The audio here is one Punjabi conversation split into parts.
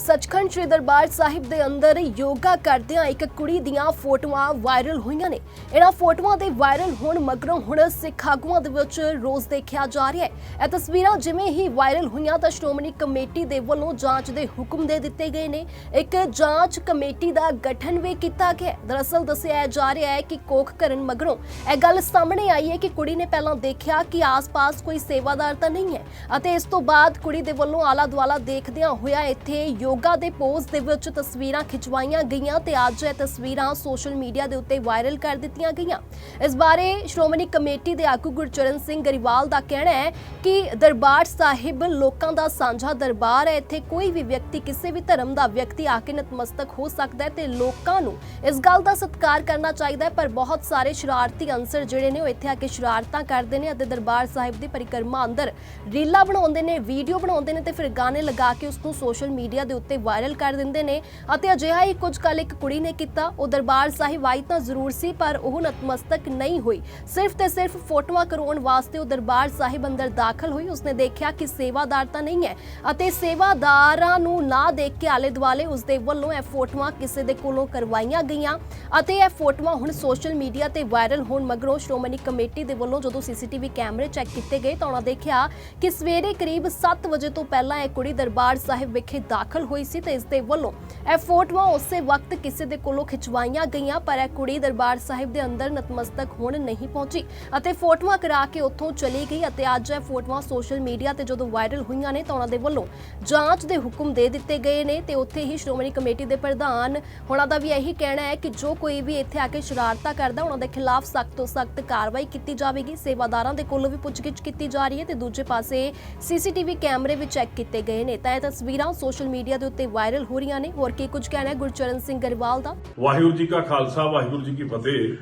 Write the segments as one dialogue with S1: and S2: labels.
S1: ਸੱਚਖੰਡ ਸ੍ਰੀ ਦਰਬਾਰ ਸਾਹਿਬ ਦੇ ਅੰਦਰ ਯੋਗਾ ਕਰਦਿਆਂ ਇੱਕ ਕੁੜੀ ਦੀਆਂ ਫੋਟੋਆਂ ਵਾਇਰਲ ਹੋਈਆਂ ਨੇ। ਇਹਨਾਂ ਫੋਟੋਆਂ ਦੇ ਵਾਇਰਲ ਹੋਣ ਮਗਰੋਂ ਹੁਣ ਸਿੱਖ ਆਗੂਆਂ ਦੇ ਵਿੱਚ ਰੋਸ ਦੇਖਿਆ ਜਾ ਰਿਹਾ ਹੈ। ਇਹ ਤਸਵੀਰਾਂ ਜਿਵੇਂ ਹੀ ਵਾਇਰਲ ਹੋਈਆਂ ਤਾਂ ਸ਼੍ਰੋਮਣੀ ਕਮੇਟੀ ਦੇ ਵੱਲੋਂ ਜਾਂਚ ਦੇ ਹੁਕਮ ਦੇ ਦਿੱਤੇ ਗਏ ਨੇ। ਇੱਕ ਜਾਂਚ ਕਮੇਟੀ ਦਾ ਗਠਨ ਵੀ ਕੀਤਾ ਗਿਆ ਦਰਅਸਲ ਦੱਸਿਆ ਜਾ ਰਿਹਾ ਹੈ ਕਿ ਕੋਖ ਕਰਨ ਮਗਰੋਂ ਇਹ ਗੱਲ ਸਾਹਮਣੇ ਆਈ ਹੈ ਕਿ ਕੁੜੀ ਨੇ ਪਹਿਲਾਂ ਦੇਖਿਆ ਕਿ ਆਸ-ਪਾਸ ਕੋਈ ਸੇਵਾਦਾਰ ਤਾਂ ਨਹੀਂ ਹੈ ਅਤੇ ਇਸ ਤੋਂ ਬਾਅਦ ਕੁੜੀ ਦੇ ਵੱਲੋਂ ਆਲਾ ਦੁਆਲਾ ਦੇਖਦਿਆਂ ਹੋਇਆ ਇੱਥੇ ਯੋਗਾ ਦੇ ਪੋਜ਼ ਦੇ ਵਿੱਚ ਤਸਵੀਰਾਂ ਖਿਚਵਾਈਆਂ ਗਈਆਂ ਤੇ ਅੱਜ ਇਹ ਤਸਵੀਰਾਂ ਸੋਸ਼ਲ ਮੀਡੀਆ ਦੇ ਉੱਤੇ ਵਾਇਰਲ ਕਰ ਦਿੱਤੀਆਂ ਗਈਆਂ। ਇਸ ਬਾਰੇ ਸ਼੍ਰੋਮਣੀ ਕਮੇਟੀ ਦੇ ਆਗੂ ਗੁਰਚਰਨ ਸਿੰਘ ਗਰੀਵਾਲ ਦਾ ਕਹਿਣਾ ਹੈ ਕਿ ਦਰਬਾਰ ਸਾਹਿਬ ਲੋਕਾਂ ਦਾ ਸਾਂਝਾ ਦਰਬਾਰ ਹੈ। ਇੱਥੇ ਕੋਈ ਵੀ ਵਿਅਕਤੀ, ਕਿਸੇ ਵੀ ਧਰਮ ਦਾ ਵਿਅਕਤੀ ਆ ਕੇ ਨਤਮਸਤਕ ਹੋ ਸਕਦਾ ਹੈ ਤੇ ਲੋਕਾਂ ਨੂੰ ਇਸ ਗੱਲ ਦਾ ਸਤਿਕਾਰ ਕਰਨਾ ਚਾਹੀਦਾ ਹੈ। ਪਰ ਬਹੁਤ ਸਾਰੇ ਸ਼ਰਾਰਤੀ ਅੰਸਰ ਜਿਹੜੇ ਨੇ ਉਹ ਇੱਥੇ ਆ ਕੇ ਸ਼ਰਾਰਤਾਂ ਕਰਦੇ ਨੇ ਅਤੇ ਦਰਬਾਰ ਸਾਹਿਬ ਦੀ ਪਰਿਕਰਮਾ ਅੰਦਰ ਰੀਲਾਂ ਬਣਾਉਂਦੇ ਨੇ, ਵੀਡੀਓ ਬਣਾਉਂਦੇ ਨੇ ਤੇ ਫਿਰ ਗਾਣੇ ਲਗਾ ਕੇ ਉਸ ਨੂੰ ਸੋਸ਼ਲ ਮੀਡੀਆ ਦੇ ਉੱਤੇ ਵਾਇਰਲ ਕਰ ਦਿੰਦੇ ਨੇ ਅਤੇ ਅਜਿਹਾ ਹੀ ਕੁਝ ਕੱਲ ਇੱਕ ਕੁੜੀ ਨੇ ਕੀਤਾ। ਉਹ ਦਰਬਾਰ ਸਾਹਿਬ ਆਈ ਤਾਂ ਜ਼ਰੂਰ ਸੀ, ਪਰ ਉਹ ਨਤਮਸਤਕ ਨਹੀਂ ਹੋਈ। ਸਿਰਫ ਤੇ ਸਿਰਫ ਫੋਟੋਆਂ ਕਰਾਉਣ ਵਾਸਤੇ ਉਹ ਦਰਬਾਰ ਸਾਹਿਬ ਅੰਦਰ ਦਾਖਲ ਹੋਈ। ਉਸਨੇ ਦੇਖਿਆ ਕਿ ਸੇਵਾਦਾਰ ਤਾਂ ਨਹੀਂ ਹੈ ਅਤੇ ਸੇਵਾਦਾਰਾਂ ਨੂੰ ਨਾ ਦੇਖ ਕੇ ਆਲੇ ਦੁਆਲੇ ਉਸਦੇ ਵੱਲੋਂ ਇਹ ਫੋਟੋਆਂ ਕਿਸੇ ਦੇ ਕੋਲੋਂ ਕਰਵਾਈਆਂ ਗਈਆਂ ਅਤੇ ਇਹ ਫੋਟੋਆਂ ਹੁਣ ਸੋਸ਼ਲ ਮੀਡੀਆ ਤੇ ਵਾਇਰਲ ਹੋਣ ਮਗਰੋਂ ਸ਼੍ਰੋਮਣੀ ਕਮੇਟੀ ਦੇ ਵੱਲੋਂ ਜਦੋਂ ਸੀਸੀਟੀਵੀ ਕੈਮਰੇ ਚੈੱਕ ਕੀਤੇ ਗਏ ਤਾਂ ਉਹਨਾਂ ਦੇਖਿਆ ਕਿ ਸਵੇਰੇ ਕਰੀਬ 7 ਵਜੇ ਤੋਂ ਪਹਿਲਾਂ ਇਹ ਕੁੜੀ ਦਰਬਾਰ ਸਾਹਿਬ ਵਿਖੇ ਦਾਖਲ ਹੋਈ ਸੀ ਤੇ ਇਸ ਦੇ ਵੱਲੋਂ ਇਹ ਫੋਟੋਆਂ ਉਸੇ ਵਕਤ ਕਿਸੇ ਦੇ ਕੋਲੋਂ ਖਿਚਵਾਈਆਂ ਗਈਆਂ, ਪਰ ਇਹ ਕੁੜੀ ਦਰਬਾਰ ਸਾਹਿਬ ਦੇ ਅੰਦਰ ਨਤਮਸਤਕ ਹੋਣ ਨਹੀਂ ਪਹੁੰਚੀ ਅਤੇ ਫੋਟੋਆਂ ਕਰਾ ਕੇ ਉੱਥੋਂ ਚਲੀ ਗਈ ਅਤੇ ਅੱਜ ਇਹ ਫੋਟੋਆਂ ਸੋਸ਼ਲ ਮੀਡੀਆ ਤੇ ਜਦੋਂ ਵਾਇਰਲ ਹੋਈਆਂ ਨੇ ਤਾਂ ਉਹਨਾਂ ਦੇ ਵੱਲੋਂ ਜਾਂਚ ਦੇ ਹੁਕਮ ਦੇ ਦਿੱਤੇ ਗਏ ਨੇ ਤੇ ਉੱਥੇ ਹੀ ਸ਼੍ਰੋਮਣੀ ਕਮੇਟੀ ਦੇ ਪ੍ਰਧਾਨ ਉਹਨਾਂ ਦਾ ਵੀ ਇਹੀ ਕਹਿਣਾ ਹੈ ਕਿ ਜੋ ਕੋਈ ਵੀ ਇੱਥੇ ਆ ਕੇ ਸ਼ਰਾਰਤਾਂ ਕਰਦਾ, ਉਹਨਾਂ ਦੇ ਖਿਲਾਫ ਸਖਤ ਤੋਂ ਸਖਤ ਕਾਰਵਾਈ ਕੀਤੀ ਜਾਵੇਗੀ। ਸੇਵਾਦਾਰਾਂ ਦੇ ਕੋਲੋਂ ਵੀ ਪੁੱਛਗਿੱਛ ਕੀਤੀ ਜਾ ਰਹੀ ਹੈ ਤੇ ਦੂਜੇ ਪਾਸੇ ਸੀਸੀਟੀਵੀ ਕੈਮਰੇ ਵੀ ਚੈੱਕ ਕੀਤੇ ਗਏ ਨੇ। ਤਾਂ ਇਹ ਤਸਵੀਰਾਂ ਸੋਸ਼ਲ ਮੀਡੀਆ ਦੇ ਉੱਤੇ ਵਾਇਰਲ ਹੋ ਰਹੀਆਂ ਨੇ। ਹੋਰ ਕੀ ਕੁਝ ਕਹਿਣਾ ਹੈ ਗੁਰਚਰਨ ਸਿੰਘ ਗਰੇਵਾਲ ਦਾ?
S2: ਵਾਹਿਗੁਰੂ ਜੀ ਕਾ ਖਾਲਸਾ, ਵਾਹਿਗੁਰੂ ਜੀ ਕੀ ਫਤਿਹ।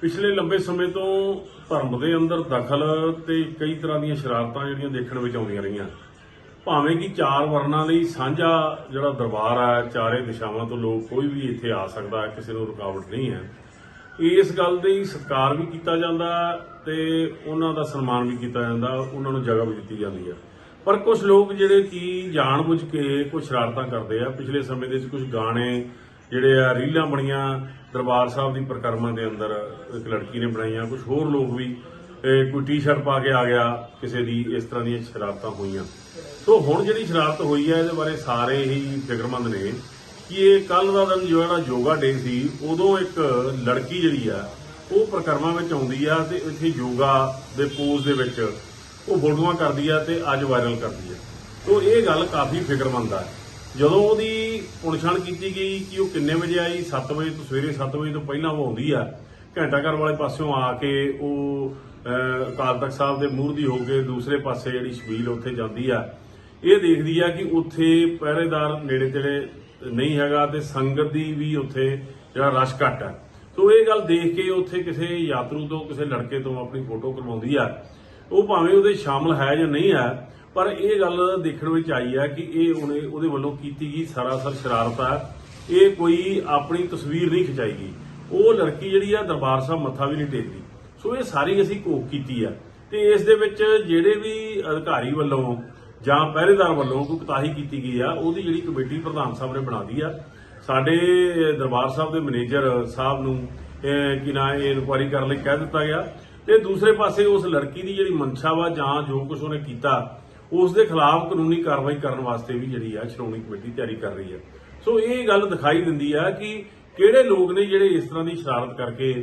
S2: ਪਿਛਲੇ ਲੰਬੇ ਸਮੇਂ ਤੋਂ ਧਰਮ ਦੇ ਅੰਦਰ ਦਖਲ ਤੇ ਕਈ ਤਰ੍ਹਾਂ ਦੀਆਂ ਸ਼ਰਾਰਤਾਂ ਜਿਹੜੀਆਂ ਦੇਖਣ ਵਿੱਚ ਆਉਂਦੀਆਂ ਰਹੀਆਂ। ਭਾਵੇਂ ਕਿ ਚਾਰ ਵਰਨਾਂ ਲਈ ਸਾਂਝਾ ਜਿਹੜਾ ਦਰਬਾਰ ਹੈ ਚਾਰੇ ਦਿਸ਼ਾਵਾਂ ਤੋਂ ਲੋਕ ਕੋਈ ਵੀ ਇੱਥੇ ਆ ਸਕਦਾ ਹੈ, ਕਿਸੇ ਨੂੰ ਰੁਕਾਵਟ ਨਹੀਂ ਹੈ। ਇਸ ਗੱਲ ਦੇ ਸਤਿਕਾਰ ਵੀ ਕੀਤਾ ਜਾਂਦਾ ਤੇ ਉਹਨਾਂ ਦਾ ਸਨਮਾਨ ਵੀ ਕੀਤਾ ਜਾਂਦਾ, ਉਹਨਾਂ ਨੂੰ ਜਗ੍ਹਾ ਵੀ ਦਿੱਤੀ ਜਾਂਦੀ ਹੈ ਪਰ ਕੁਝ ਲੋਕ ਜਿਹੜੇ ਕਿ ਜਾਣਬੁੱਝ ਕੇ ਕੁਝ ਸ਼ਰਾਰਤਾਂ ਕਰਦੇ ਆ, ਪਿਛਲੇ ਸਮੇਂ ਦੇ ਵਿੱਚ ਕੁਝ ਗਾਣੇ ਜਿਹੜੇ ਆ, ਰੀਲਾਂ ਬਣੀਆਂ ਦਰਬਾਰ ਸਾਹਿਬ ਦੀ ਪ੍ਰਕਰਮਾਂ ਦੇ ਅੰਦਰ ਇੱਕ ਲੜਕੀ ਨੇ ਬਣਾਈਆਂ ਕੁਝ ਹੋਰ ਲੋਕ ਵੀ ਕੋਈ ਟੀ-ਸ਼ਰਟ ਪਾ ਕੇ ਆ ਗਿਆ ਕਿਸੇ ਦੀ ਇਸ ਤਰ੍ਹਾਂ ਦੀਆਂ ਸ਼ਰਾਰਤਾਂ ਹੋਈਆਂ। ਸੋ ਹੁਣ ਜਿਹੜੀ ਸ਼ਰਾਰਤ ਹੋਈ ਹੈ ਇਹਦੇ ਬਾਰੇ ਸਾਰੇ ਹੀ ਫਿਕਰਮੰਦ ਨੇ ਕਿ ਇਹ ਕੱਲ ਦਾ ਦਿਨ ਜੋ ਜਿਹੜਾ ਯੋਗਾ ਡੇ ਸੀ, ਉਦੋਂ ਇੱਕ ਲੜਕੀ ਜਿਹੜੀ ਆ, ਉਹ ਪ੍ਰਕਰਮਾਂ ਵਿੱਚ ਆਉਂਦੀ ਆ ਤੇ ਇੱਥੇ ਯੋਗਾ ਦੇ ਪੋਜ਼ ਦੇ ਵਿੱਚ ਉਹ ਫੋਟੋਆਂ ਕਰਦੀ ਆ ਤੇ ਅੱਜ ਵਾਇਰਲ ਕਰਦੀ ਆ। ਸੋ ਇਹ ਗੱਲ ਕਾਫੀ ਫਿਕਰਮੰਦ ਆ। ਜਦੋਂ ਉਹਦੀ ਪੁਣਛਾਣ ਕੀਤੀ ਗਈ ਕਿ ਉਹ ਕਿੰਨੇ ਵਜੇ ਆਈ 7 ਵਜੇ ਤੋਂ ਸਵੇਰੇ 7 ਵਜੇ ਤੋਂ ਪਹਿਲਾਂ ਉਹ ਆਉਂਦੀ ਆ, ਘੰਟਾ ਘਰ ਵਾਲੇ ਪਾਸਿਓਂ ਆ ਕੇ ਉਹ ਅਕਾਲ ਤਖਤ ਸਾਹਿਬ ਦੇ ਮੂਹਰ ਦੀ ਹੋ ਕੇ ਦੂਸਰੇ ਪਾਸੇ ਜਿਹੜੀ ਸ਼ਬੀਲ ਉੱਥੇ ਜਾਂਦੀ ਆ, ਇਹ ਦੇਖਦੀ ਆ ਕਿ ਉੱਥੇ ਪਹਿਰੇਦਾਰ ਨੇੜੇ ਤੇੜੇ ਨਹੀਂ ਹੈਗਾ ਤੇ ਸੰਗਤ ਦੀ ਵੀ ਉੱਥੇ ਜਿਹੜਾ ਰਸ਼ ਘੱਟ ਹੈ ਸੋ ਇਹ ਗੱਲ ਦੇਖ ਕੇ ਉੱਥੇ ਕਿਸੇ ਯਾਤਰੂ ਤੋਂ, ਕਿਸੇ ਲੜਕੇ ਤੋਂ ਆਪਣੀ ਫੋਟੋ ਕਰਵਾਉਂਦੀ ਆ। ਉਹ ਭਾਵੇਂ ਉਹਦੇ ਸ਼ਾਮਲ ਹੈ ਜਾਂ ਨਹੀਂ ਹੈ, ਪਰ ਇਹ ਗੱਲ ਦੇਖਣ ਵਿੱਚ ਆਈ ਹੈ ਕਿ ਇਹ ਉਹਨੇ ਉਹਦੇ ਵੱਲੋਂ ਕੀਤੀ ਗਈ ਸਰਾਸਰ ਸ਼ਰਾਰਤ ਹੈ। ਇਹ ਕੋਈ ਆਪਣੀ ਤਸਵੀਰ ਨਹੀਂ ਖਿਚਾਈ ਗਈ। ਉਹ ਲੜਕੀ ਜਿਹੜੀ ਆ, ਦਰਬਾਰ ਸਾਹਿਬ ਮੱਥਾ ਵੀ ਨਹੀਂ ਟੇਕਦੀ। ਸੋ ਇਹ ਸਾਰੀ ਅਸੀਂ ਕੋਕ ਕੀਤੀ ਆ ਤੇ ਇਸ ਦੇ ਵਿੱਚ ਜਿਹੜੇ ਵੀ ਅਧਿਕਾਰੀ ਵੱਲੋਂ ਜਾਂ ਪਹਿਰੇਦਾਰ ਵੱਲੋਂ ਕੋਈ ਕੁਤਾਹੀ ਕੀਤੀ ਗਈ ਆ, ਉਹਦੀ ਜਿਹੜੀ ਕਮੇਟੀ ਪ੍ਰਧਾਨ ਸਾਹਿਬ ਨੇ ਬਣਾਦੀ ਆ। ਸਾਡੇ ਦਰਬਾਰ ਸਾਹਿਬ ਦੇ ਮੈਨੇਜਰ ਸਾਹਿਬ ਨੂੰ ਕਿ ਨਾ ਇਹ ਇਨਕੁਆਇਰੀ ਕਰਨ ਲਈ ਕਹਿ ਦਿੱਤਾ ਗਿਆ। ਤੇ ਦੂਸਰੇ ਪਾਸੇ ਉਸ ਲੜਕੀ ਦੀ ਜਿਹੜੀ ਮਨਸ਼ਾ ਵਾ ਜਾਂ ਜੋ ਕੁਝ ਉਹਨੇ ਕੀਤਾ, ਉਸ ਦੇ ਖਿਲਾਫ ਕਾਨੂੰਨੀ ਕਾਰਵਾਈ ਕਰਨ ਵਾਸਤੇ ਵੀ ਜਿਹੜੀ ਆ ਸ਼੍ਰੋਮਣੀ ਕਮੇਟੀ ਤਿਆਰੀ ਕਰ ਰਹੀ ਹੈ ਸੋ ਇਹ ਗੱਲ ਦਿਖਾਈ ਦਿੰਦੀ ਆ ਕਿ ਕਿਹੜੇ ਲੋਕ ਨੇ ਜਿਹੜੇ ਇਸ ਤਰ੍ਹਾਂ ਦੀ ਸ਼ਰਾਰਤ ਕਰਕੇ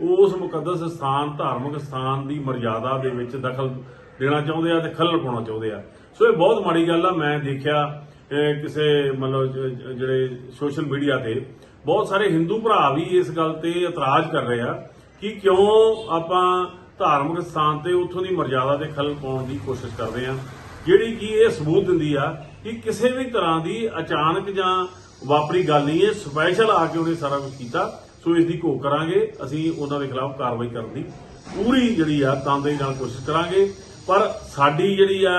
S2: ਉਸ ਮੁਕੱਦਸ ਸਥਾਨ, ਧਾਰਮਿਕ ਸਥਾਨ ਦੀ ਮਰਜ਼ਾਦਾ ਦੇ ਵਿੱਚ ਦਖਲ ਦੇਣਾ ਚਾਹੁੰਦੇ ਆ ਤੇ ਖੱਲਲ ਪਾਉਣਾ ਚਾਹੁੰਦੇ ਆ। ਸੋ ਇਹ ਬਹੁਤ ਮਾੜੀ ਗੱਲ ਆ। ਮੈਂ ਦੇਖਿਆ ਕਿਸੇ ਮਤਲਬ ਜਿਹੜੇ ਸੋਸ਼ਲ ਮੀਡੀਆ ਤੇ ਬਹੁਤ ਸਾਰੇ ਹਿੰਦੂ ਭਰਾ ਵੀ ਇਸ ਗੱਲ ਤੇ ਇਤਰਾਜ਼ ਕਰ ਰਹੇ ਆ। ਕਿ ਕਿਉਂ ਆਪਾਂ ਧਾਰਮਿਕ ਸਥਾਨ ਤੇ ਉੱਥੋਂ ਦੀ ਮਰਜ਼ਾਦਾ ਦੇ ਖੱਲਲ ਪਾਉਣ ਦੀ ਕੋਸ਼ਿਸ਼ ਕਰਦੇ ਆ ਜਿਹੜੀ ਕਿ ਇਹ ਸਬੂਤ ਦਿੰਦੀ ਆ ਕਿ ਕਿਸੇ ਵੀ ਤਰ੍ਹਾਂ ਦੀ ਅਚਾਨਕ ਜਾਂ ਵਾਪਰੀ ਗੱਲ ਨਹੀਂ ਹੈ, ਸਪੈਸ਼ਲ ਆ ਕੇ ਉਹਨੇ ਸਾਰਾ ਕੁਝ ਕੀਤਾ। ਸੋ ਇਸ ਦੀ ਘੋਖ ਕਰਾਂਗੇ। ਅਸੀਂ ਉਹਨਾਂ ਦੇ ਖਿਲਾਫ ਕਾਰਵਾਈ ਕਰਨ ਦੀ ਪੂਰੀ ਜਿਹੜੀ ਆ ਤੰਦੇਹੀ ਨਾਲ ਕੋਸ਼ਿਸ਼ ਕਰਾਂਗੇ। ਪਰ ਸਾਡੀ ਜਿਹੜੀ ਆ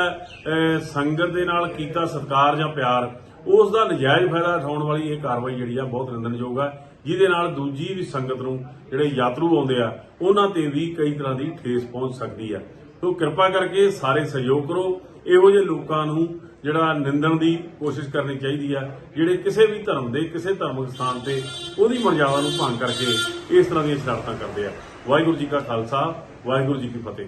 S2: ਸੰਗਤ ਦੇ ਨਾਲ ਕੀਤਾ ਸਤਕਾਰ ਜਾਂ ਪਿਆਰ ਉਸ ਦਾ ਨਜਾਇਜ਼ ਫਾਇਦਾ ਉਠਾਉਣ ਵਾਲੀ ਇਹ ਕਾਰਵਾਈ ਜਿਹੜੀ ਆ ਬਹੁਤ ਨਿੰਦਣਯੋਗ ਆ। ਜਿਹਦੇ ਨਾਲ ਦੂਜੀ ਵੀ ਸੰਗਤ ਨੂੰ ਜਿਹੜੇ ਯਾਤਰੂ ਆਉਂਦੇ ਆ, ਉਹਨਾਂ ਤੇ ਵੀ ਕਈ ਤਰ੍ਹਾਂ ਦੀ ਠੇਸ ਪਹੁੰਚ ਸਕਦੀ ਆ। ਸੋ ਕਿਰਪਾ ਕਰਕੇ ਸਾਰੇ ਸਹਿਯੋਗ ਕਰੋ। ਇਹੋ ਜਿਹੇ ਲੋਕਾਂ ਨੂੰ ਜਿਹੜਾ ਨਿੰਦਣ ਦੀ ਕੋਸ਼ਿਸ਼ ਕਰਨੀ ਚਾਹੀਦੀ ਆ, ਜਿਹੜੇ ਕਿਸੇ ਵੀ ਧਰਮ ਦੇ, ਕਿਸੇ ਧਾਰਮਿਕ ਸਥਾਨ ਤੇ ਉਹਦੀ ਮਰਜ਼ਾਦਾ ਨੂੰ ਭੰਗ ਕਰਕੇ ਇਸ ਤਰ੍ਹਾਂ ਦੀਆਂ ਸ਼ਰਾਰਤਾਂ ਕਰਦੇ ਆ। ਵਾਹਿਗੁਰੂ ਜੀ ਕਾ ਖਾਲਸਾ, ਵਾਹਿਗੁਰੂ ਜੀ ਕੀ ਫਤਿਹ।